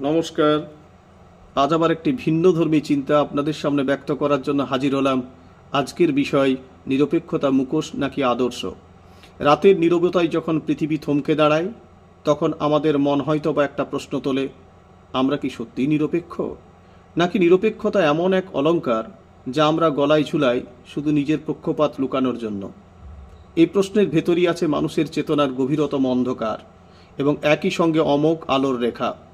নমস্কার। আজ আবার একটি ভিন্ন ধর্মী চিন্তা আপনাদের সামনে ব্যক্ত করার জন্য হাজির হলাম। আজকের বিষয়, নিরপেক্ষতা মুখোশ নাকি আদর্শ? রাতের নীরবতায় যখন পৃথিবী থমকে দাঁড়ায়, তখন আমাদের মন হয়তো বা একটা প্রশ্ন তোলে, আমরা কি সত্যিই নিরপেক্ষ? নাকি নিরপেক্ষতা এমন এক অলঙ্কার যা আমরা গলায় ঝুলাই শুধু নিজের পক্ষপাত লুকানোর জন্য? এই প্রশ্নের ভেতরই আছে মানুষের চেতনার গভীরতম অন্ধকার এবং একই সঙ্গে অমোক আলোর রেখা।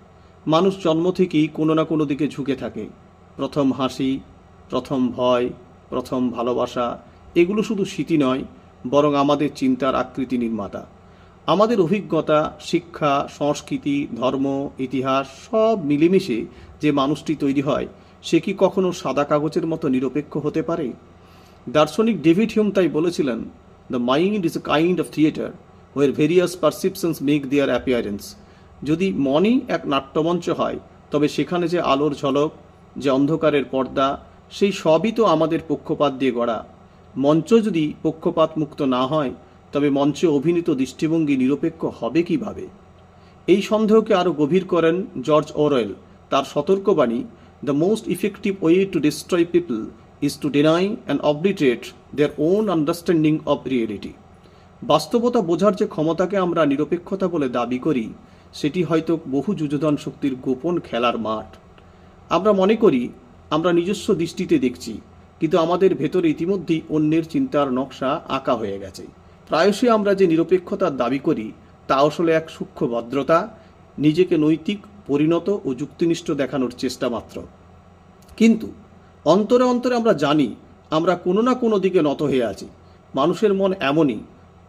মানুষ জন্ম থেকেই কোনো না কোনো দিকে ঝুঁকে থাকে। প্রথম হাসি, প্রথম ভয়, প্রথম ভালোবাসা, এগুলো শুধু স্মৃতি নয়, বরং আমাদের চিন্তার আকৃতি নির্মাতা। আমাদের অভিজ্ঞতা, শিক্ষা, সংস্কৃতি, ধর্ম, ইতিহাস সব মিলেমিশে যে মানুষটি তৈরি হয়, সে কি কখনো সাদা কাগজের মতো নিরপেক্ষ হতে পারে? দার্শনিক ডেভিড হিউম তাই বলেছিলেন the mind is a kind of theatre where various perceptions make their appearance যদি মনই এক নাট্যমঞ্চ হয়, তবে সেখানে যে আলোর ঝলক, যে অন্ধকারের পর্দা, সেই সবই তো আমাদের পক্ষপাত দিয়ে গড়া। মঞ্চ যদি পক্ষপাত মুক্ত না হয়, তবে মঞ্চে অভিনীত দৃষ্টিভঙ্গি নিরপেক্ষ হবে কীভাবে? এই সন্দেহকে আরও গভীর করেন জর্জ ওরওয়েল তার সতর্কবাণী the most effective way to destroy people is to deny and obliterate their own understanding of reality বাস্তবতা বোঝার যে ক্ষমতাকে আমরা নিরপেক্ষতা বলে দাবি করি সেটি হয়তো বহু যুযোধন শক্তির গোপন খেলার মাঠ। আমরা মনে করি, আমরা নিজস্ব দৃষ্টিতে দেখছি, কিন্তু আমাদের ভেতরে ইতিমধ্যেই অন্যের চিন্তার নকশা আঁকা হয়ে গেছে। প্রায়শই আমরা যে নিরপেক্ষতার দাবি করি, তা আসলে এক সূক্ষ্ম ভদ্রতা, নিজেকে নৈতিক, পরিণত ও যুক্তিনিষ্ঠ দেখানোর চেষ্টা মাত্র। কিন্তু, অন্তরে অন্তরে আমরা জানি, আমরা কোনো না কোনো দিকে নত হয়ে আছি। মানুষের মন এমনই,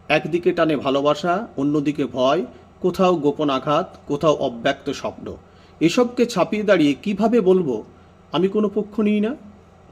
একদিকে টানে ভালোবাসা, অন্যদিকে ভয় কোথাও গোপন আঘাত, কোথাও অব্যক্ত স্বপ্ন। এসবকে ছাপিয়ে দাঁড়িয়ে কীভাবে বলব? আমি কোনো পক্ষ নিই না।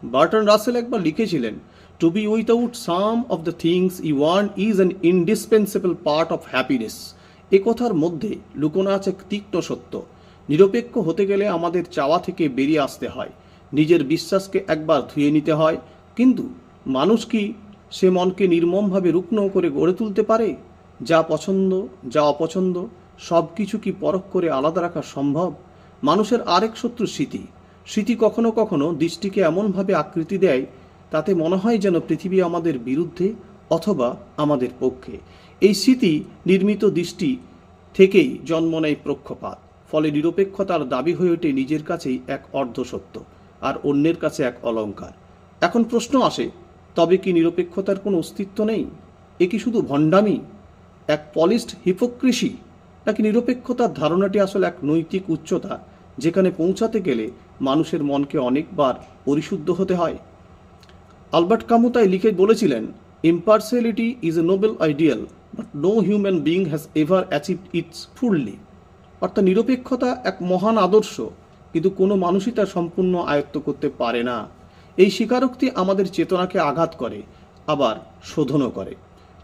বার্টন রাসেল একবার লিখেছিলেন to be without some of the things I want is an indispensable part of happiness এ কথার মধ্যে লুকোনো আছে তীক্ষ্ণ সত্য। নিরপেক্ষ হতে গেলে আমাদের চাওয়া থেকে বেরিয়ে আসতে হয়। নিজের বিশ্বাসকে একবার ধুয়ে নিতে হয়। কিন্তু মানুষ কি সে মনকে নির্মমভাবে রুগ্ন করে গড়ে তুলতে পারে? যা পছন্দ, যা অপছন্দ সব কিছু কি পরখ করে আলাদা রাখা সম্ভব? মানুষের আরেক শত্রু স্মৃতি। স্মৃতি কখনো কখনো দৃষ্টিকে এমনভাবে আকৃতি দেয়, তাতে মনে হয় যেন পৃথিবী আমাদের বিরুদ্ধে অথবা আমাদের পক্ষে। এই স্মৃতি নির্মিত দৃষ্টি থেকেই জন্ম নেয় পক্ষপাত, ফলে নিরপেক্ষতার দাবি হয়ে ওঠে নিজের কাছেই এক অর্ধসত্য আর অন্যের কাছে এক অলঙ্কার এখন প্রশ্ন আসে, তবে কি নিরপেক্ষতার কোনো অস্তিত্ব নেই? এ কি শুধু ভণ্ডামি? এক পলিস্ট হিপোক্রিসি নাকি নিরপেক্ষতার ধারণাটি আসলে এক নৈতিক উচ্চতা যেখানে পৌঁছাতে গেলে মানুষের মনকে অনেকবার পরিশুদ্ধ হতে হয়। আলবার্ট কামু তাই লিখে বলেছিলেন impartiality is a noble ideal but no human being has ever achieve its fully অর্থাৎ নিরপেক্ষতা এক মহান আদর্শ, কিন্তু কোনো মানুষই তা সম্পূর্ণ আয়ত্ত করতে পারে না। এই স্বীকারোক্তি আমাদের চেতনাকে আঘাত করে, আবার শোধনও করে।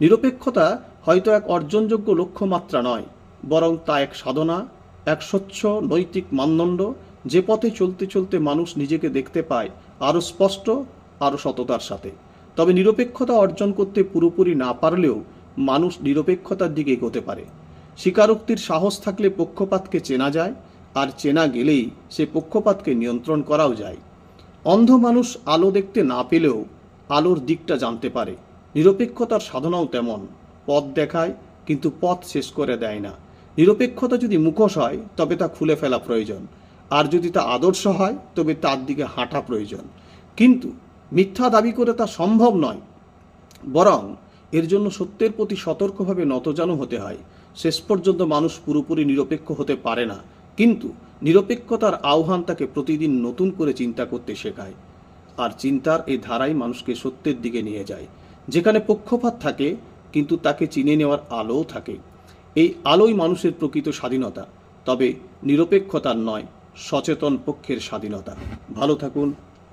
নিরপেক্ষতা হয়তো এক অর্জনযোগ্য লক্ষ্যমাত্রা নয়, বরং তা এক সাধনা, এক স্বচ্ছ নৈতিক মানদণ্ড যে পথে চলতে চলতে মানুষ নিজেকে দেখতে পায় আরও স্পষ্ট, আরও সততার সাথে। তবে নিরপেক্ষতা অর্জন করতে পুরোপুরি না পারলেও মানুষ নিরপেক্ষতার দিকে এগোতে পারে। স্বীকারোক্তির সাহস থাকলে পক্ষপাতকে চেনা যায়, আর চেনা গেলেই সে পক্ষপাতকে নিয়ন্ত্রণ করাও যায়। অন্ধ মানুষ আলো দেখতে না পেলেও আলোর দিকটা জানতে পারে। নিরপেক্ষতার সাধনাও তেমন, পথ দেখায় কিন্তু পথ শেষ করে দেয় না। নিরপেক্ষতা যদি মুখোশ হয়, তবে তা খুলে ফেলা প্রয়োজন। আর যদি তা আদর্শ হয়, তবে তার দিকে হাঁটা প্রয়োজন। কিন্তু মিথ্যা দাবি করে তা সম্ভব নয়, বরং এর জন্য সত্যের প্রতি সতর্কভাবে নতজানু হতে হয়। শেষ পর্যন্ত মানুষ পুরোপুরি নিরপেক্ষ হতে পারে না, কিন্তু নিরপেক্ষতার আহ্বান তাকে প্রতিদিন নতুন করে চিন্তা করতে শেখায়। আর চিন্তার এই ধারাই মানুষকে সত্যের দিকে নিয়ে যায়। যেখানে পক্ষপাত থাকে, কিন্তু তাকে চিনে নেওয়ার আলোও থাকে। এই আলোই মানুষের প্রকৃত স্বাধীনতা, তবে নিরপেক্ষতার নয়, সচেতন পক্ষের স্বাধীনতা। ভালো থাকুন,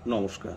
নমস্কার।